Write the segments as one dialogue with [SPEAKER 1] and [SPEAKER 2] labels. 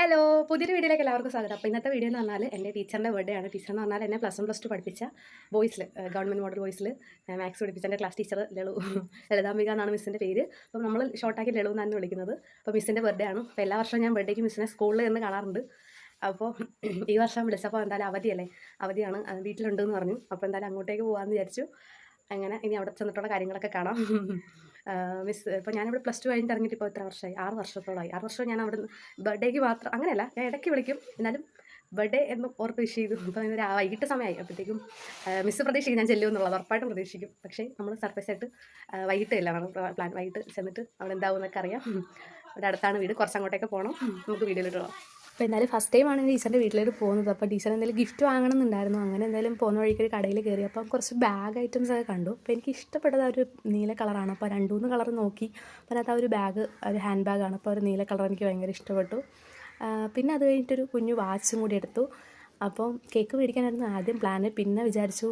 [SPEAKER 1] Hello പുതിയൊരു വീഡിയോയിലേക്ക് എല്ലാവർക്കും സ്വാഗതം. അപ്പോൾ ഇന്നത്തെ വീഡിയോ എന്ന് പറഞ്ഞാൽ എന്റെ ടീച്ചറിന്റെ ബർത്ത്ഡേ ആണ്. ടീച്ചർ എന്ന് പറഞ്ഞാൽ എന്നെ പ്ലസ് വൺ പ്ലസ് ടു പഠിപ്പിച്ച ബോയ്സിൽ ഗവൺമെന്റ് മോഡൽ ബോയ്സിൽ മാത്സ് പഠിപ്പിച്ച എന്റെ ക്ലാസ് ടീച്ചർ ലളു ലളിതാംബിക എന്നാണ് മിസ്സിന്റെ പേര്. അപ്പോൾ നമ്മൾ ഷോർട്ടാക്കി ലളു എന്നാണ് വിളിക്കുന്നത്. അപ്പോൾ മിസ്സിന്റെ ബർത്ത്ഡേ ആണ്. അപ്പോൾ എല്ലാ വർഷവും ഞാൻ ബർത്ത്ഡേക്ക് മിസ്സിനെ സ്കൂളിൽ നിന്ന് കാണാറുണ്ട്. അപ്പോൾ ഈ വർഷം വിളിച്ചപ്പോൾ എന്തായാലും അവധിയല്ലേ അവധിയാണ്. വീട്ടിലുണ്ടെന്ന് പറഞ്ഞു. അപ്പോൾ എന്തായാലും അങ്ങോട്ടേക്ക് പോകാമെന്ന് വിചാരിച്ചു. അങ്ങനെ ഇനി അവിടെ ചെന്നിട്ടുള്ള കാര്യങ്ങളൊക്കെ കാണാം. മിസ് ഇപ്പോൾ ഞാനിവിടെ പ്ലസ് ടു കഴിഞ്ഞിട്ട് ഇറങ്ങിയിട്ട് ഇപ്പോൾ എത്ര വർഷമായി? ആറ് വർഷത്തോളമായി. ആറ് വർഷം ഞാൻ അവിടെ ബർത്ത്ഡേക്ക് മാത്രം അങ്ങനെയല്ല ഞാൻ ഇടയ്ക്ക് വിളിക്കും. എന്നാലും ബർത്ത്ഡേ എന്ന് ഓർത്ത് വിഷ് ചെയ്തു. അപ്പോൾ ഇന്നൊരു വൈകിട്ട് സമയമായി. അപ്പോഴത്തേക്കും മിസ് പ്രതീക്ഷിക്കും ഞാൻ ചെല്ലും എന്നുള്ളത് ഉറപ്പായിട്ടും പ്രതീക്ഷിക്കും. പക്ഷേ നമ്മൾ സർപ്രൈസ് ആയിട്ട് വൈകിട്ട് ചെല്ലാണ് പ്ലാൻ വൈകിട്ട് ചെന്നിട്ട് അവിടെ എന്താവും എന്നൊക്കെ അറിയാം. ഇവിടെ അടുത്താണ് വീട്. കുറച്ച് അങ്ങോട്ടേക്ക് പോകണം നമുക്ക് വീഡിയോയിലിട്ട് അപ്പോൾ എന്തായാലും ഫസ്റ്റ് ടൈമാണ് ടീച്ചറിന്റെ വീട്ടിലേക്ക് പോകുന്നത്. അപ്പോൾ ടീച്ചർ എന്തെങ്കിലും ഗിഫ്റ്റ് വാങ്ങണമെന്നുണ്ടായിരുന്നു. അങ്ങനെ എന്തായാലും പോകുന്ന വഴിക്ക് ഒരു കടയിൽ കയറി അപ്പം കുറച്ച് ബാഗ് ഐറ്റംസ് ഒക്കെ കണ്ടു. അപ്പോൾ എനിക്ക് ഇഷ്ടപ്പെട്ടത് ആ ഒരു നീല കളറാണ് അപ്പോൾ രണ്ട് മൂന്ന് കളർ നോക്കി. അപ്പോൾ അതിനകത്ത് ആ ഒരു ബാഗ് ഒരു ഹാൻഡ് ബാഗാണ് അപ്പോൾ ഒരു നീല കളർ എനിക്ക് ഭയങ്കര ഇഷ്ടപ്പെട്ടു. പിന്നെ അത് കഴിഞ്ഞിട്ടൊരു കുഞ്ഞു വാച്ചും കൂടി എടുത്തു. അപ്പം കേക്ക് മേടിക്കാനായിരുന്നു ആദ്യം പ്ലാന് പിന്നെ വിചാരിച്ചു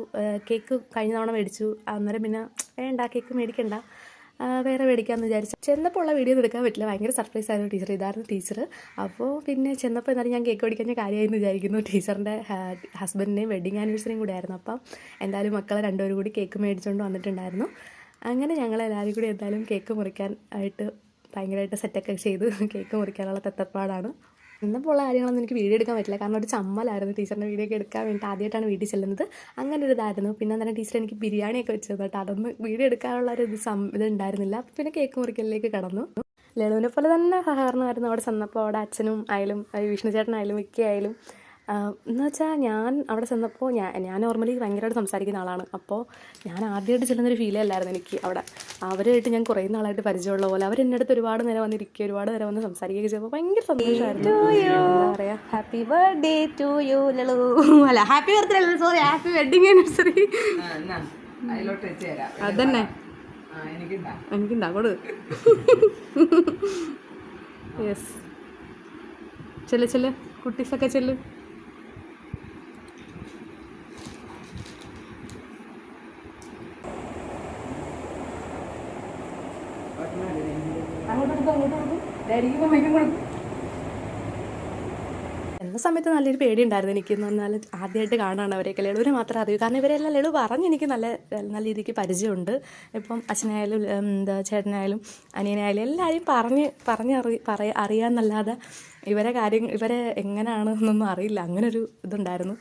[SPEAKER 1] കേക്ക് കഴിഞ്ഞ തവണ മേടിച്ചു. അന്നേരം പിന്നെ വേണ്ട കേക്ക് മേടിക്കണ്ട. വേറെ മേടിക്കാമെന്ന് വിചാരിച്ചു. ചെന്നപ്പോൾ ഉള്ള വീഡിയോ എടുക്കാൻ പറ്റില്ല. ഭയങ്കര സർപ്രൈസ് ആയിരുന്നു ടീച്ചർ ഇതായിരുന്നു ടീച്ചർ അപ്പോൾ പിന്നെ ചെന്നപ്പോൾ എന്നാലും ഞാൻ കേക്ക് മേടിക്കാൻ കാര്യമായി എന്ന് വിചാരിക്കുന്നു. ടീച്ചറിന്റെ ഹസ്ബൻഡിന്റെയും വെഡിങ് ആനിവേഴ്സറിയും കൂടെ ആയിരുന്നു. അപ്പം എന്തായാലും മക്കളെ രണ്ടുപേരും കൂടി കേക്ക് മേടിച്ചുകൊണ്ട് വന്നിട്ടുണ്ടായിരുന്നു. അങ്ങനെ ഞങ്ങൾ എല്ലാവരും കൂടി എന്തായാലും കേക്ക് മുറിക്കാൻ ആയിട്ട് ഭയങ്കരമായിട്ട് സെറ്റൊക്കെ ചെയ്ത് കേക്ക് മുറിക്കാനുള്ള തെത്തപ്പാടാണ്. ഇന്നപ്പോൾ കാര്യങ്ങളൊന്നും എനിക്ക് വീഡിയോ എടുക്കാൻ പറ്റില്ല. കാരണം ഒരു ചമ്മലായിരുന്നു ടീച്ചറിന്റെ വീഡിയോ ഒക്കെ എടുക്കാൻ വേണ്ടി ആദ്യമായിട്ടാണ് വീട്ടിൽ ചെല്ലുന്നത്. അങ്ങനെ ഒരു ഇതായിരുന്നു. പിന്നെ തന്നെ ടീച്ചർ എനിക്ക് ബിരിയാണിയൊക്കെ വെച്ചത് കേട്ടോ അതൊന്നും വീഡിയോ എടുക്കാനുള്ള ഒരു ഇത് സം ഇത് ഉണ്ടായിരുന്നില്ല. പിന്നെ കേക്ക് മുറിക്കലിലേക്ക് കടന്നു. ലളുവിനെ പോലെ തന്നെ സഹകരണമായിരുന്നു അവിടെ ചെന്നപ്പോൾ. അവിടെ അച്ഛനും ആയാലും വിഷ്ണു ചേട്ടനായാലും വിക്കി ആയാലും. എന്ന് വെച്ചാൽ ഞാൻ അവിടെ ചെന്നപ്പോൾ ഞാൻ ഞാൻ നോർമലി ഭയങ്കരമായിട്ട് സംസാരിക്കുന്ന ആളാണ്. അപ്പോൾ ഞാൻ ആദ്യമായിട്ട് ചെല്ലുന്നൊരു ഫീലേ അല്ലായിരുന്നു എനിക്ക് അവിടെ. അവരുമായിട്ട് ഞാൻ കുറേ നാളായിട്ട് പരിചയമുള്ള പോലെ അവർ എന്റെ അടുത്ത് ഒരുപാട് നേരം വന്നിരിക്കുക ഒരുപാട് നേരം വന്ന് സംസാരിക്കുകയൊക്കെ ചെയ്തപ്പോൾ ഭയങ്കര സന്തോഷമായിരുന്നു എന്താ പറയുക happy birthday to you Lalu. അല്ല happy birthday sorry happy wedding anniversary
[SPEAKER 2] ആ, എന്നാ, യെസ് വെച്ച് തരാം.
[SPEAKER 1] അതന്നെ.
[SPEAKER 2] ആ
[SPEAKER 1] ചെല്ല് എന്ന സമയത്ത് നല്ലൊരു പേടി ഉണ്ടായിരുന്നു എനിക്ക് എന്ന് പറഞ്ഞാൽ ആദ്യമായിട്ട് കാണാണ് അവരെയൊക്കെ ലളുവിനെ മാത്രമേ അറിയൂ. കാരണം ഇവരെല്ലാം ലളു പറഞ്ഞ് എനിക്ക് നല്ല നല്ല രീതിക്ക് പരിചയമുണ്ട്. ഇപ്പം അച്ഛനായാലും എന്താ ചേട്ടനായാലും അനിയനായാലും എല്ലാവരെയും പറഞ്ഞ് പറഞ്ഞ് അറി പറയ അറിയാമെന്നല്ലാതെ ഇവരെ കാര്യം ഇവരെ എങ്ങനെയാണ് എന്നൊന്നും അറിയില്ല. അങ്ങനൊരു ഒരു ഇതുണ്ടായിരുന്നു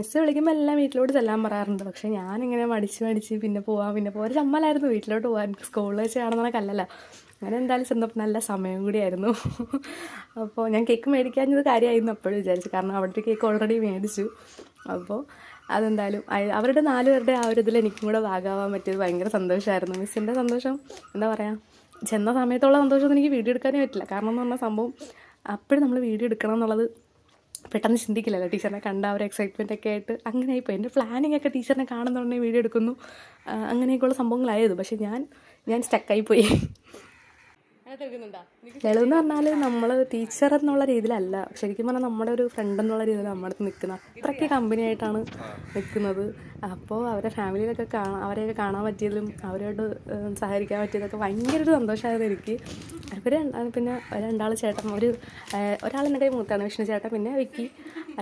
[SPEAKER 1] മിസ് വിളിക്കുമ്പോൾ എല്ലാം വീട്ടിലോട്ട് ചെല്ലാൻ പറയാറുണ്ട്. പക്ഷേ ഞാനിങ്ങനെ മടിച്ച് മടിച്ച് പിന്നെ പോവാം പിന്നെ പോകാൻ ചമ്മലായിരുന്നു വീട്ടിലോട്ട് പോകാൻ സ്കൂളിൽ വെച്ച് കാണുന്ന കല്ലല്ല. അങ്ങനെ എന്തായാലും ചെന്നപ്പോൾ നല്ല സമയം കൂടിയായിരുന്നു. അപ്പോൾ ഞാൻ കേക്ക് മേടിക്കാഞ്ഞത് കാര്യമായിരുന്നു അപ്പോഴും വിചാരിച്ചു. കാരണം അവിടുത്തെ കേക്ക് ഓൾറെഡി മേടിച്ചു. അപ്പോൾ അതെന്തായാലും അവരുടെ നാലുപേരുടെ ആ ഒരു ഇതിൽ എനിക്കും കൂടെ ഭാഗമാവാൻ പറ്റിയത് ഭയങ്കര സന്തോഷമായിരുന്നു മിസ്സിന്റെ സന്തോഷം എന്താ പറയുക ചെന്ന സമയത്തുള്ള സന്തോഷമൊന്നും എനിക്ക് വീഡിയോ എടുക്കാനേ പറ്റില്ല. കാരണം എന്ന് പറഞ്ഞാൽ സംഭവം അപ്പോഴും നമ്മൾ വീഡിയോ എടുക്കണം എന്നുള്ളത് പെട്ടെന്ന് ചിന്തിക്കില്ലല്ലോ ടീച്ചറിനെ കണ്ട ആ ഒരു എക്സൈറ്റ്മെന്റ് ഒക്കെ ആയിട്ട്. അങ്ങനെ ആയിപ്പോയി. എന്റെ പ്ലാനിങ് ഒക്കെ ടീച്ചറിനെ കാണുന്നുണ്ടെങ്കിൽ വീഡിയോ എടുക്കുന്നു. അങ്ങനെയൊക്കെയുള്ള സംഭവങ്ങളായത് പക്ഷേ ഞാൻ ഞാൻ സ്റ്റക്കായി പോയി ലളു എന്ന് പറഞ്ഞാൽ നമ്മൾ ടീച്ചർ എന്നുള്ള രീതിയിലല്ല. ശരിക്കും പറഞ്ഞാൽ നമ്മുടെ ഒരു ഫ്രണ്ട് എന്നുള്ള രീതിയിൽ നമ്മുടെ അടുത്ത് നിൽക്കുന്ന അത്രയ്ക്ക് കമ്പനി ആയിട്ടാണ് നിൽക്കുന്നത് അപ്പോൾ അവരെ ഫാമിലിയിലൊക്കെ കാണാൻ അവരെയൊക്കെ കാണാൻ പറ്റിയതും അവരോട് സഹകരിക്കാൻ പറ്റിയതൊക്കെ ഭയങ്കര ഒരു സന്തോഷമായിരുന്നു എനിക്ക്. ഇവർ പിന്നെ രണ്ടാൾ ചേട്ടൻ ഒരു ഒരാൾ എന്റെ കൈ മൂത്താണ് വിഷ്ണു ചേട്ടൻ പിന്നെ വിക്കി.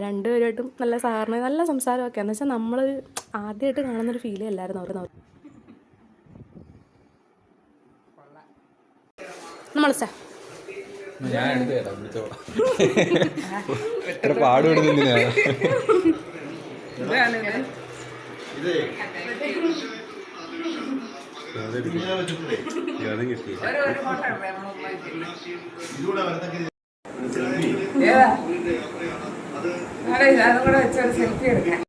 [SPEAKER 1] രണ്ടുപേരുമായിട്ടും നല്ല സഹകരണം നല്ല സംസാരമൊക്കെ. എന്ന് വെച്ചാൽ നമ്മളൊരു ആദ്യമായിട്ട് കാണുന്നൊരു ഫീലേ അല്ലായിരുന്നു അവർ നമ്മൾ സാർ
[SPEAKER 3] ഞാൻ എടുത്തു തരാം വിളിച്ചോളാം എത്ര പാടുപെടുന്നു എന്തിനാണ്
[SPEAKER 2] ഇതാണ് ഇത്.
[SPEAKER 3] അതും കിട്ടി
[SPEAKER 2] ഒരു ഒരു ഫോട്ടോ എടുത്തേ, നമ്മൾ ഉമ്മായിക്ക്. ഏതാ? അതെ, അതും കൂടെ വെച്ച് ഒരു സെൽഫി എടുക്കാം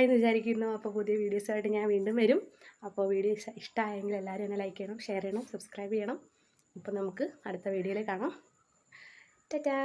[SPEAKER 1] എല്ലാവർക്കും ഇഷ്ടമായി വിചാരിക്കുന്നു. അപ്പോൾ പുതിയ വീഡിയോസുമായിട്ട് ഞാൻ വീണ്ടും വരും. അപ്പോൾ വീഡിയോ ഇഷ്ടമായെങ്കിൽ എല്ലാവരും എന്നെ ലൈക്ക് ചെയ്യണം ഷെയർ ചെയ്യണം സബ്സ്ക്രൈബ് ചെയ്യണം. അപ്പോൾ നമുക്ക് അടുത്ത വീഡിയോയിൽ കാണാം. ടാറ്റാ.